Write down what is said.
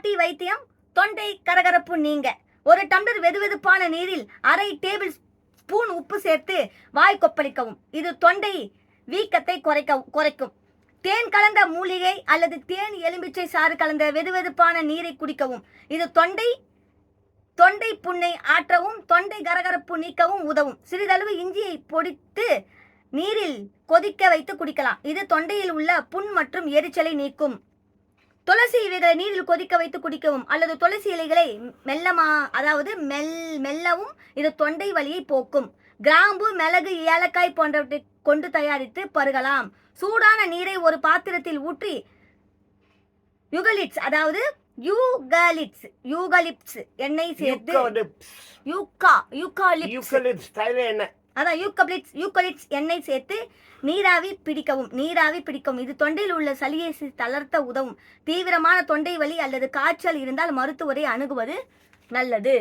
பாட்டி வைத்தியம் தொண்டை கரகரப்பு நீங்க. ஒரு டம்ளர் வெதுவெதுப்பான நீரில் அரை டேபிள் ஸ்பூன் உப்பு சேர்த்து வாய் கொப்பளிக்கவும். இது தொண்டை வீக்கத்தை குறைக்க குறைக்கும். தேன் கலந்த மூலிகை அல்லது தேன் எலும்பிச்சை சாறு கலந்த வெதுவெதுப்பான நீரை குடிக்கவும். இது தொண்டை தொண்டை புண்ணை ஆற்றவும் தொண்டை கரகரப்பு நீக்கவும் உதவும். சிறிதளவு இஞ்சியை பொடித்து நீரில் கொதிக்க வைத்து குடிக்கலாம். இது தொண்டையில் உள்ள புண் மற்றும் எரிச்சலை நீக்கும். துளசி இவைகளை நீரில் கொதிக்க வைத்து குடிக்கவும் அல்லது துளசி இலைகளை மெல்லமா அதாவது மெல் மெல்லவும் இது தொண்டை வலியை போக்கும். கிராம்பு மிளகு ஏலக்காய் போன்றவற்றை கொண்டு தயாரித்து பருகலாம். சூடான நீரை ஒரு பாத்திரத்தில் ஊற்றி யுகலிட்ஸ் அதாவது யூகலிட்ஸ் யூகலிப்ஸ் எண்ணெய் சேர்த்து யூக்கா யூகாலிப்ஸ். யூக்கலிப்ஸ் தைல என்ன அதான் யூக்கலிப்ஸ் யூக்கலிட்ஸ் எண்ணெய் சேர்த்து நீராவி பிடிக்கவும் நீராவி பிடிக்கவும் இது தொண்டையில் உள்ள சளியை தளர்த்த உதவும். தீவிரமான தொண்டை வலி அல்லது காய்ச்சல் இருந்தால் மருத்துவரை அணுகுவது நல்லது.